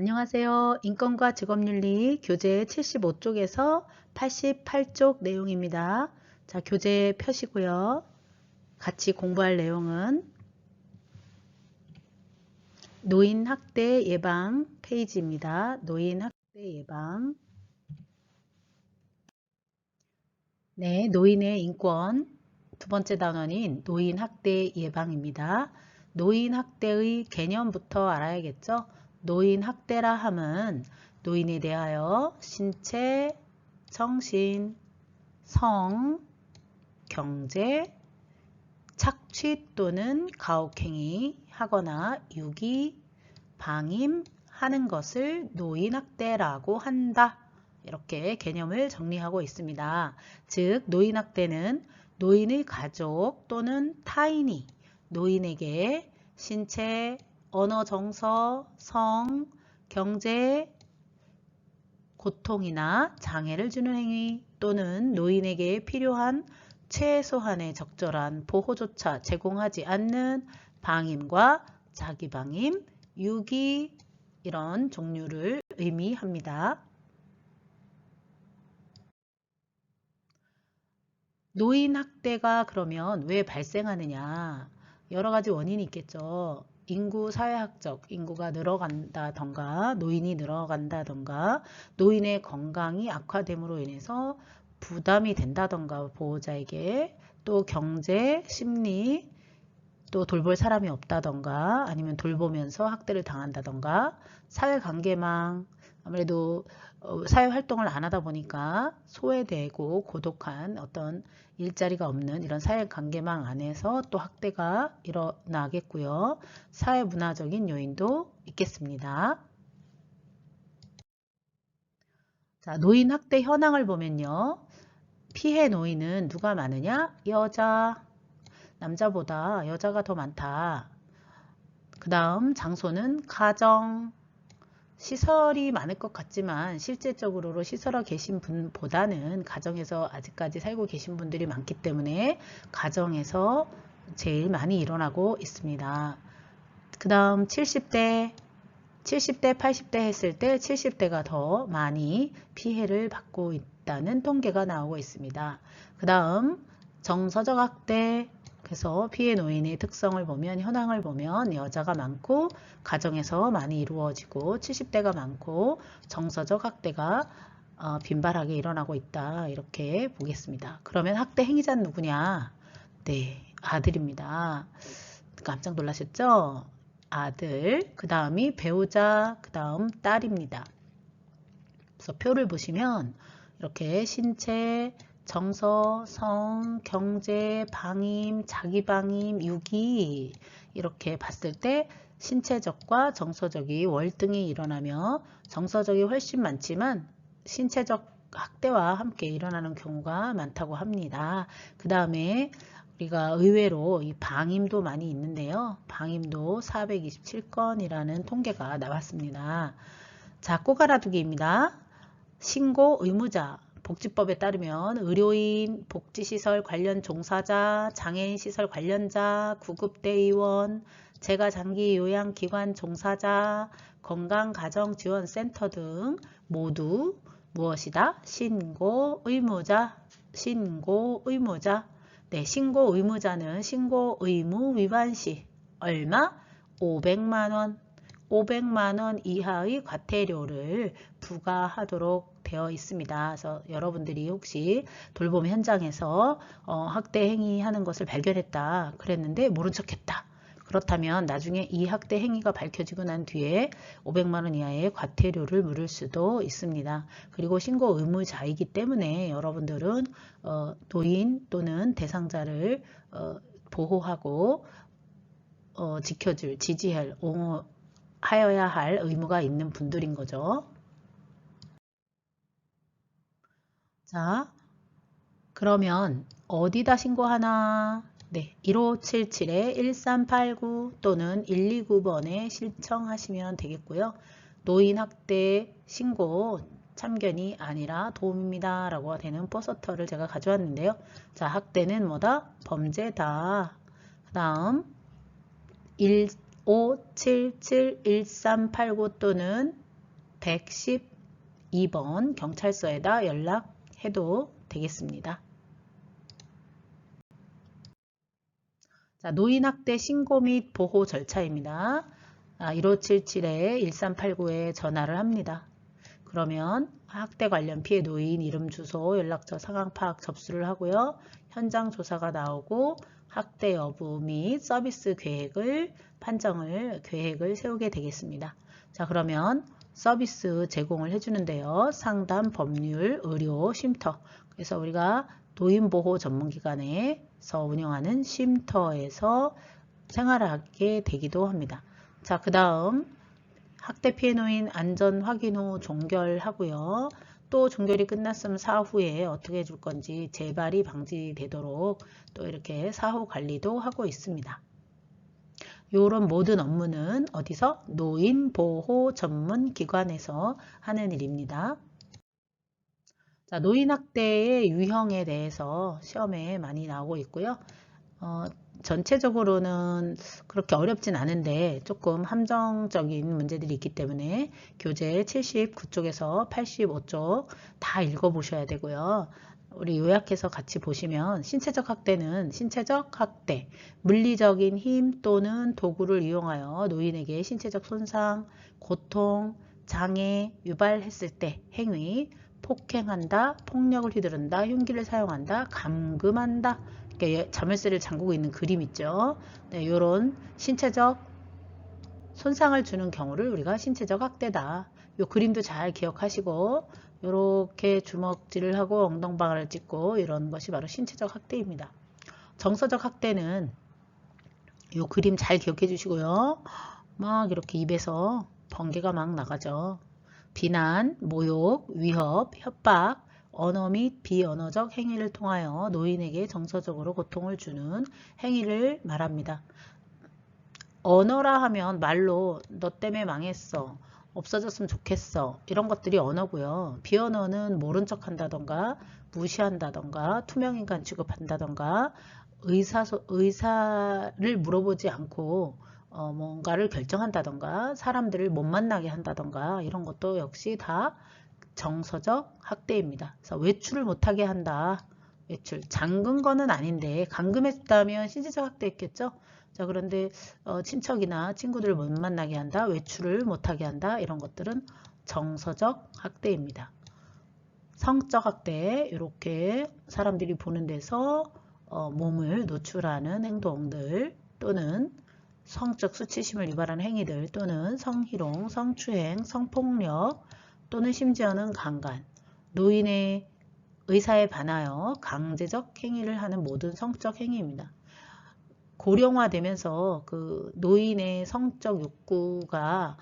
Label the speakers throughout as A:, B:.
A: 안녕하세요. 인권과 직업윤리 교재 75쪽에서 88쪽 내용입니다. 자, 교재 펴시고요. 같이 공부할 내용은 노인 학대 예방 페이지입니다. 노인 학대 예방. 네, 노인의 인권 두 번째 단원인 노인 학대 예방입니다. 노인 학대의 개념부터 알아야겠죠? 노인 학대라 함은 노인에 대하여 신체, 정신, 성, 경제, 착취 또는 가혹행위 하거나 유기, 방임 하는 것을 노인학대라고 한다. 이렇게 개념을 정리하고 있습니다. 즉 노인학대는 노인의 가족 또는 타인이 노인에게 신체, 언어 정서, 성, 경제, 고통이나 장애를 주는 행위 또는 노인에게 필요한 최소한의 적절한 보호조차 제공하지 않는 방임과 자기방임, 유기 이런 종류를 의미합니다. 노인 학대가 그러면 왜 발생하느냐? 여러 가지 원인이 있겠죠. 인구 사회학적 인구가 늘어간다던가 노인이 늘어간다던가 노인의 건강이 악화됨으로 인해서 부담이 된다던가 보호자에게 또 경제, 심리 또 돌볼 사람이 없다던가 아니면 돌보면서 학대를 당한다던가 사회관계망 아무래도 어, 사회활동을 안 하다 보니까 소외되고 고독한 어떤 일자리가 없는 이런 사회관계망 안에서 또 학대가 일어나겠고요. 사회문화적인 요인도 있겠습니다. 자, 노인 학대 현황을 보면요. 피해 노인은 누가 많으냐? 여자, 남자보다 여자가 더 많다. 그 다음 장소는 가정, 시설이 많을 것 같지만 실제적으로 시설에 계신 분보다는 가정에서 아직까지 살고 계신 분들이 많기 때문에 가정에서 제일 많이 일어나고 있습니다. 그 다음 70대, 70대, 80대 했을 때 70대가 더 많이 피해를 받고 있다는 통계가 나오고 있습니다. 그 다음 정서적 학대, 그래서 피해 노인의 특성을 보면 현황을 보면 여자가 많고 가정에서 많이 이루어지고 70대가 많고 정서적 학대가 어, 빈발하게 일어나고 있다 이렇게 보겠습니다. 그러면 학대 행위자는 누구냐? 네 아들입니다. 깜짝 놀라셨죠? 아들 그 다음이 배우자 그 다음 딸입니다. 그래서 표를 보시면 이렇게 신체 정서, 성, 경제, 방임, 자기방임, 유기 이렇게 봤을 때 신체적과 정서적이 월등히 일어나며 정서적이 훨씬 많지만 신체적 학대와 함께 일어나는 경우가 많다고 합니다. 그 다음에 우리가 의외로 이 방임도 많이 있는데요. 방임도 427건이라는 통계가 나왔습니다. 자, 꼭 알아두기입니다. 신고 의무자 복지법에 따르면 의료인, 복지시설 관련 종사자, 장애인시설 관련자, 구급대의원, 재가장기 요양기관 종사자, 건강가정지원센터 등 모두 무엇이다? 신고 의무자, 신고 의무자. 네, 신고 의무자는 신고 의무 위반 시 얼마? 500만 원. 500만 원 이하의 과태료를 부과하도록 되어 있습니다. 그래서 여러분들이 혹시 돌봄 현장에서 어, 학대 행위하는 것을 발견했다 그랬는데 모른 척했다. 그렇다면 나중에 이 학대 행위가 밝혀지고 난 뒤에 500만 원 이하의 과태료를 물을 수도 있습니다. 그리고 신고 의무자이기 때문에 여러분들은 어, 노인 또는 대상자를 어, 보호하고 어, 지켜줄, 지지할, 옹호 하여야 할 의무가 있는 분들인 거죠. 자, 그러면 어디다 신고하나? 네, 1577-1389 또는 129번에 신청하시면 되겠고요. 노인학대 신고 참견이 아니라 도움입니다. 라고 되는 포스터를 제가 가져왔는데요. 자, 학대는 뭐다? 범죄다. 그 다음 1577-1389 또는 112번 경찰서에다 연락해도 되겠습니다. 자, 노인학대 신고 및 보호 절차입니다. 아, 1577-1389에 전화를 합니다. 그러면 학대 관련 피해 노인 이름, 주소, 연락처, 상황 파악 접수를 하고요. 현장 조사가 나오고 학대 여부 및 서비스 계획을 판정을 계획을 세우게 되겠습니다. 자, 그러면 서비스 제공을 해주는데요. 상담, 법률, 의료, 쉼터. 그래서 우리가 노인보호 전문기관에서 운영하는 쉼터에서 생활을 하게 되기도 합니다. 자, 그 다음 학대 피해 노인 안전 확인 후 종결하고요. 또 종결이 끝났으면 사후에 어떻게 해줄 건지 재발이 방지되도록 또 이렇게 사후 관리도 하고 있습니다. 이런 모든 업무는 어디서? 노인보호 전문 기관에서 하는 일입니다. 자, 노인학대의 유형에 대해서 시험에 많이 나오고 있고요. 어, 전체적으로는 그렇게 어렵진 않은데 조금 함정적인 문제들이 있기 때문에 교재 79쪽에서 85쪽 다 읽어보셔야 되고요. 우리 요약해서 같이 보시면 신체적 학대는 신체적 학대, 물리적인 힘 또는 도구를 이용하여 노인에게 신체적 손상, 고통, 장애 유발했을 때 행위, 폭행한다, 폭력을 휘두른다, 흉기를 사용한다, 감금한다, 이렇게 자물쇠를 잠그고 있는 그림 있죠. 네, 이런 신체적 손상을 주는 경우를 우리가 신체적 학대다. 이 그림도 잘 기억하시고 이렇게 주먹질을 하고 엉덩방아를 찍고 이런 것이 바로 신체적 학대입니다. 정서적 학대는 이 그림 잘 기억해 주시고요. 막 이렇게 입에서 번개가 막 나가죠. 비난, 모욕, 위협, 협박, 언어 및 비언어적 행위를 통하여 노인에게 정서적으로 고통을 주는 행위를 말합니다. 언어라 하면 말로 너 때문에 망했어. 없어졌으면 좋겠어. 이런 것들이 언어고요. 비언어는 모른 척 한다던가 무시한다던가 투명인간 취급한다던가 의사, 의사를 물어보지 않고 어, 뭔가를 결정한다던가 사람들을 못 만나게 한다던가 이런 것도 역시 다 정서적 학대입니다. 그래서 외출을 못하게 한다. 외출. 잠근 거는 아닌데 감금했다면 신체적 학대했겠죠. 자 그런데 어, 친척이나 친구들을 못 만나게 한다. 외출을 못하게 한다. 이런 것들은 정서적 학대입니다. 성적 학대 이렇게 사람들이 보는 데서 어, 몸을 노출하는 행동들 또는 성적 수치심을 유발하는 행위들 또는 성희롱, 성추행, 성폭력 또는 심지어는 강간, 노인의 의사에 반하여 강제적 행위를 하는 모든 성적 행위입니다. 고령화되면서 그 노인의 성적 욕구가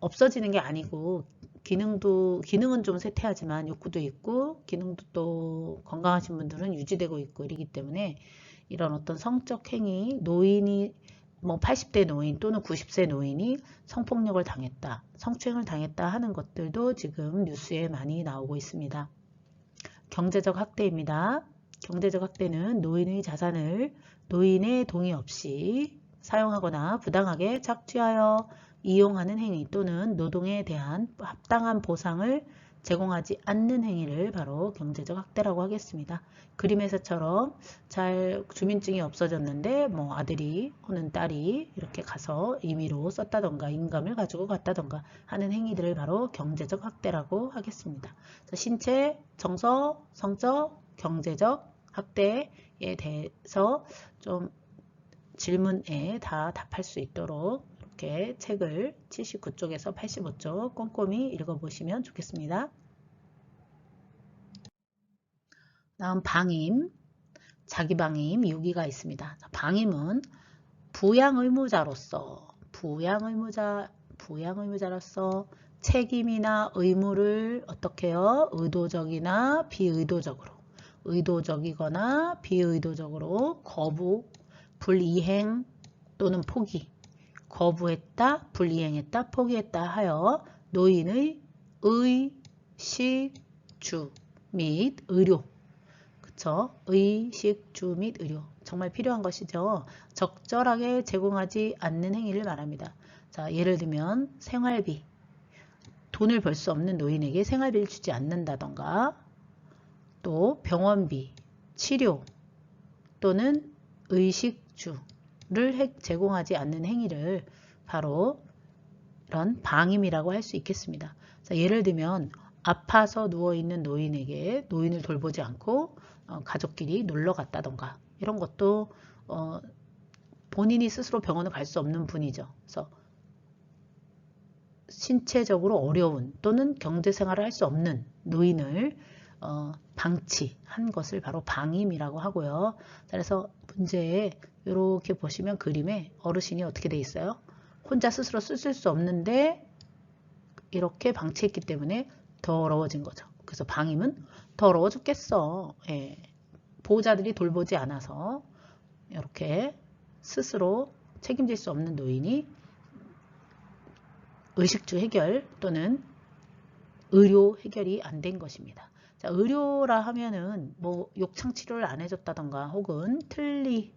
A: 없어지는 게 아니고 기능도 기능은 좀 쇠퇴하지만 욕구도 있고 기능도 또 건강하신 분들은 유지되고 있고 이러기 때문에 이런 어떤 성적 행위 노인이 뭐 80대 노인 또는 90세 노인이 성폭력을 당했다, 성추행을 당했다 하는 것들도 지금 뉴스에 많이 나오고 있습니다. 경제적 학대입니다. 경제적 학대는 노인의 자산을 노인의 동의 없이 사용하거나 부당하게 착취하여 이용하는 행위 또는 노동에 대한 합당한 보상을 제공하지 않는 행위를 바로 경제적 학대라고 하겠습니다. 그림에서처럼 잘 주민증이 없어졌는데 뭐 아들이 혹은 딸이 이렇게 가서 임의로 썼다던가 인감을 가지고 갔다던가 하는 행위들을 바로 경제적 학대라고 하겠습니다. 신체, 정서, 성적, 경제적 학대에 대해서 좀 질문에 다 답할 수 있도록 이렇게 책을 79쪽에서 85쪽 꼼꼼히 읽어보시면 좋겠습니다. 다음 방임, 자기방임 여기가 있습니다. 방임은 부양의무자로서 부양의무자 부양의무자로서 책임이나 의무를 어떻게 해요? 의도적이나 비의도적으로 의도적이거나 비의도적으로 거부, 불이행 또는 포기 거부했다, 불이행했다, 포기했다 하여 노인의 의, 식, 주 및 의료 그쵸? 의, 식, 주 및 의료 정말 필요한 것이죠. 적절하게 제공하지 않는 행위를 말합니다. 자, 예를 들면 생활비, 돈을 벌 수 없는 노인에게 생활비를 주지 않는다던가 또 병원비, 치료 또는 의식주 를 제공하지 않는 행위를 바로 이런 방임이라고 할 수 있겠습니다. 자, 예를 들면 아파서 누워있는 노인에게 노인을 돌보지 않고 어, 가족끼리 놀러 갔다던가 이런 것도 어, 본인이 스스로 병원을 갈 수 없는 분이죠. 그래서 신체적으로 어려운 또는 경제생활을 할 수 없는 노인을 어, 방치한 것을 바로 방임이라고 하고요. 그래서 문제에 이렇게 보시면 그림에 어르신이 어떻게 돼 있어요? 혼자 스스로 쓰실 수 없는데 이렇게 방치했기 때문에 더러워진 거죠. 그래서 방임은 더러워 죽겠어. 예. 보호자들이 돌보지 않아서 이렇게 스스로 책임질 수 없는 노인이 의식주 해결 또는 의료 해결이 안 된 것입니다. 자, 의료라 하면은 뭐 욕창 치료를 안 해줬다던가 혹은 틀니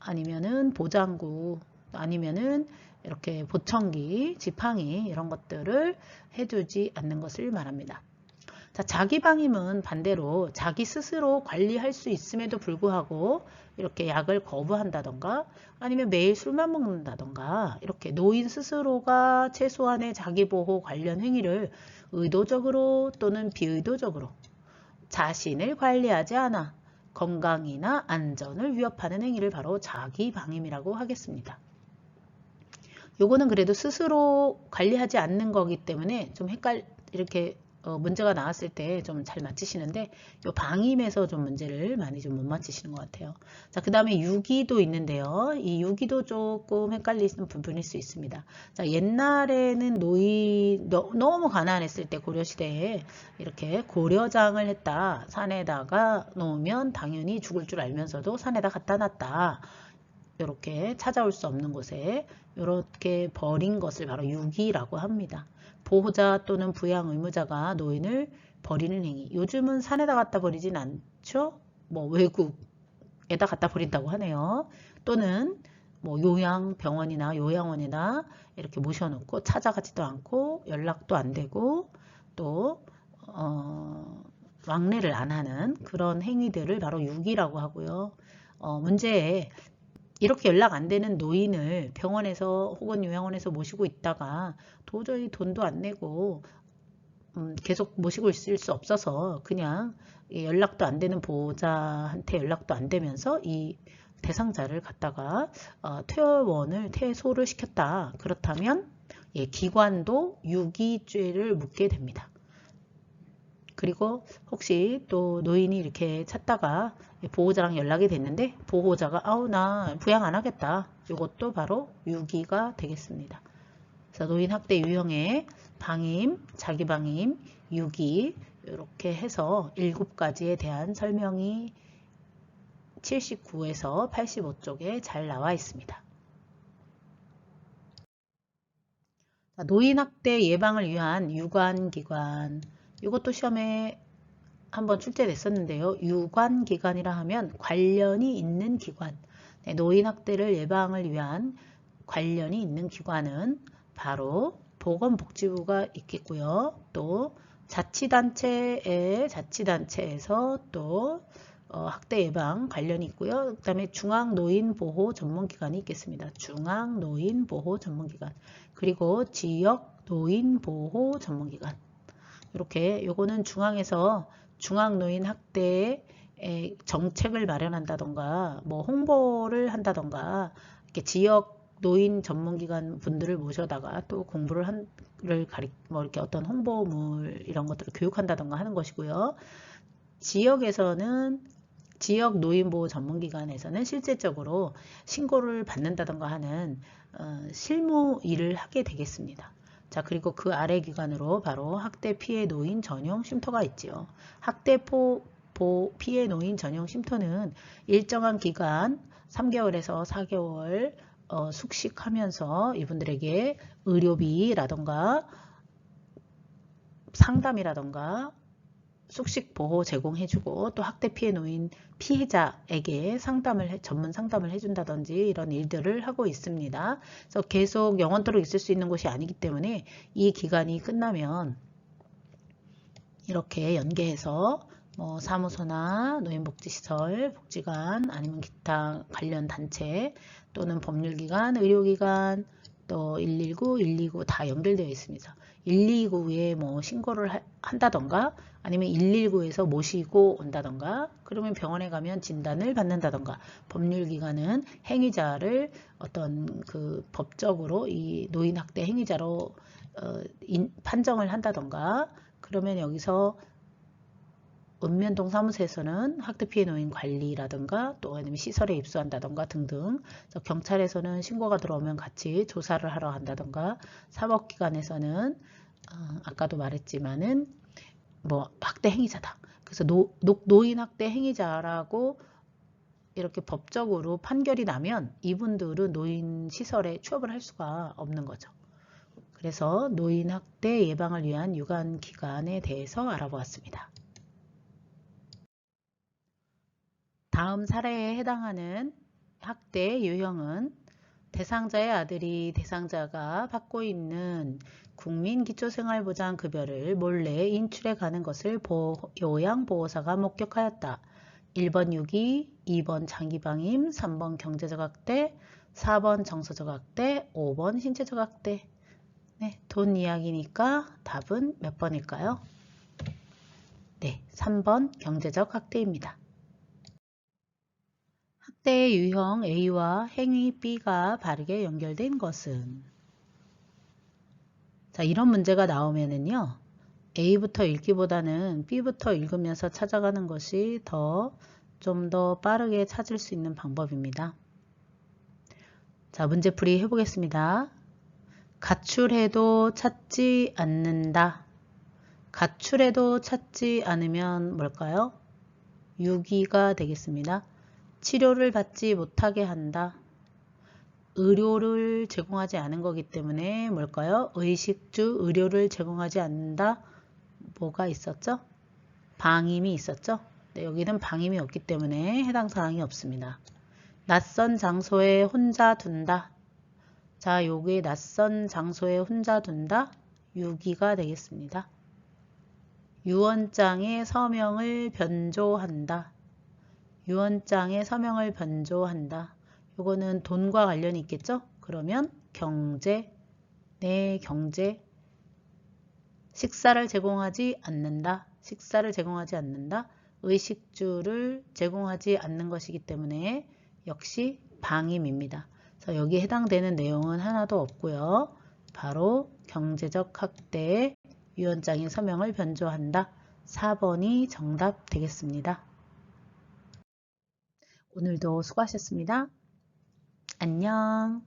A: 아니면은 보장구 아니면은 이렇게 보청기, 지팡이 이런 것들을 해주지 않는 것을 말합니다. 자, 자기 방임은 반대로 자기 스스로 관리할 수 있음에도 불구하고 이렇게 약을 거부한다던가 아니면 매일 술만 먹는다던가 이렇게 노인 스스로가 최소한의 자기 보호 관련 행위를 의도적으로 또는 비의도적으로 자신을 관리하지 않아 건강이나 안전을 위협하는 행위를 바로 자기 방임이라고 하겠습니다. 요거는 그래도 스스로 관리하지 않는 거기 때문에 좀 헷갈 이렇게 어, 문제가 나왔을 때 좀 잘 맞히시는데 요 방임에서 좀 문제를 많이 좀 못 맞히시는 것 같아요. 자, 그 다음에 유기도 있는데요. 이 유기도 조금 헷갈리는 부분일 수 있습니다. 자, 옛날에는 노인 너, 너무 가난했을 때 고려시대에 이렇게 고려장을 했다. 산에다가 놓으면 당연히 죽을 줄 알면서도 산에다 갖다 놨다. 이렇게 찾아올 수 없는 곳에 이렇게 버린 것을 바로 유기라고 합니다. 보호자 또는 부양 의무자가 노인을 버리는 행위. 요즘은 산에다 갖다 버리진 않죠? 뭐 외국에다 갖다 버린다고 하네요. 또는 뭐 요양병원이나 요양원이나 이렇게 모셔놓고 찾아가지도 않고 연락도 안 되고 또 어, 왕래를 안 하는 그런 행위들을 바로 유기라고 하고요. 어, 문제에 이렇게 연락 안 되는 노인을 병원에서 혹은 요양원에서 모시고 있다가 도저히 돈도 안 내고 음, 계속 모시고 있을 수 없어서 그냥 연락도 안 되는 보호자한테 연락도 안 되면서 이 대상자를 갖다가 어, 퇴원을 퇴소를 시켰다. 그렇다면 예, 기관도 유기죄를 묻게 됩니다. 그리고 혹시 또 노인이 이렇게 찾다가 보호자랑 연락이 됐는데 보호자가 아우 나 부양 안 하겠다. 이것도 바로 유기가 되겠습니다. 그래서 노인 학대 유형의 방임, 자기 방임, 유기 이렇게 해서 7가지에 대한 설명이 79에서 85쪽에 잘 나와 있습니다. 노인 학대 예방을 위한 유관기관 이것도 시험에 한번 출제됐었는데요. 유관기관이라 하면 관련이 있는 기관. 네, 노인학대를 예방을 위한 관련이 있는 기관은 바로 보건복지부가 있겠고요. 또 자치단체의 자치단체에서 또 어, 학대 예방 관련이 있고요. 그 다음에 중앙노인보호 전문기관이 있겠습니다. 중앙노인보호 전문기관 그리고 지역노인보호 전문기관 이렇게 요거는 중앙에서 중앙노인 학대에 정책을 마련한다던가 뭐 홍보를 한다던가 이렇게 지역 노인 전문기관 분들을 모셔다가 또 공부를 한를 가리 뭐 이렇게 어떤 홍보물 이런 것들을 교육한다던가 하는 것이고요. 지역에서는 지역 노인보호 전문기관에서는 실제적으로 신고를 받는다던가 하는 어, 실무 일을 하게 되겠습니다. 자 그리고 그 아래 기관으로 바로 학대 피해 노인 전용 쉼터가 있지요. 학대 포, 보, 피해 노인 전용 쉼터는 일정한 기간 3개월에서 4개월 어, 숙식하면서 이분들에게 의료비라던가 상담이라던가 숙식 보호 제공해주고 또 학대 피해 놓인 피해자에게 상담을 해- 전문 상담을 해준다든지 이런 일들을 하고 있습니다. 그래서 계속 영원토록 있을 수 있는 곳이 아니기 때문에 이 기간이 끝나면 이렇게 연계해서 뭐 사무소나 노인복지시설, 복지관 아니면 기타 관련 단체 또는 법률기관, 의료기관 또 119, 129 다 연결되어 있습니다. 129에 뭐 신고를 하- 한다던가 아니면 119에서 모시고 온다던가 그러면 병원에 가면 진단을 받는다던가 법률기관은 행위자를 어떤 그 법적으로 이 노인학대 행위자로 어, 인- 판정을 한다던가 그러면 여기서 읍면동 사무소에서는 학대 피해 노인 관리라든가 또 아니면 시설에 입소한다든가 등등. 경찰에서는 신고가 들어오면 같이 조사를 하러 간다든가. 사법기관에서는 어, 아까도 말했지만은 뭐 학대 행위자다. 그래서 노, 노, 노 인 학대 행위자라고 이렇게 법적으로 판결이 나면 이분들은 노인 시설에 취업을 할 수가 없는 거죠. 그래서 노인 학대 예방을 위한 유관 기관에 대해서 알아보았습니다. 다음 사례에 해당하는 학대 유형은 대상자의 아들이 대상자가 받고 있는 국민기초생활보장급여를 몰래 인출해 가는 것을 보호- 요양보호사가 목격하였다. 1번 유기, 2번 장기방임, 3번 경제적 학대, 4번 정서적 학대, 5번 신체적 학대. 네, 돈 이야기니까 답은 몇 번일까요? 네, 3번 경제적 학대입니다. 학대의 유형 A와 행위 B가 바르게 연결된 것은 자, 이런 문제가 나오면은요. A부터 읽기보다는 B부터 읽으면서 찾아가는 것이 더좀더 빠르게 찾을 수 있는 방법입니다. 자, 문제풀이 해보겠습니다. 가출해도 찾지 않는다. 가출해도 찾지 않으면 뭘까요? 유기가 되겠습니다. 치료를 받지 못하게 한다. 의료를 제공하지 않은 거기 때문에 뭘까요? 의식주 의료를 제공하지 않는다. 뭐가 있었죠? 방임이 있었죠? 네, 여기는 방임이 없기 때문에 해당 사항이 없습니다. 낯선 장소에 혼자 둔다. 자, 요게 낯선 장소에 혼자 둔다. 유기가 되겠습니다. 유언장의 서명을 변조한다. 유언장의 서명을 변조한다. 요거는 돈과 관련이 있겠죠? 그러면 경제, 내 경제, 식사를 제공하지 않는다. 식사를 제공하지 않는다. 의식주를 제공하지 않는 것이기 때문에 역시 방임입니다. 그래서 여기 해당되는 내용은 하나도 없고요. 바로 경제적 학대의 유언장의 서명을 변조한다. 4번이 정답 되겠습니다. 오늘도 수고하셨습니다. 안녕.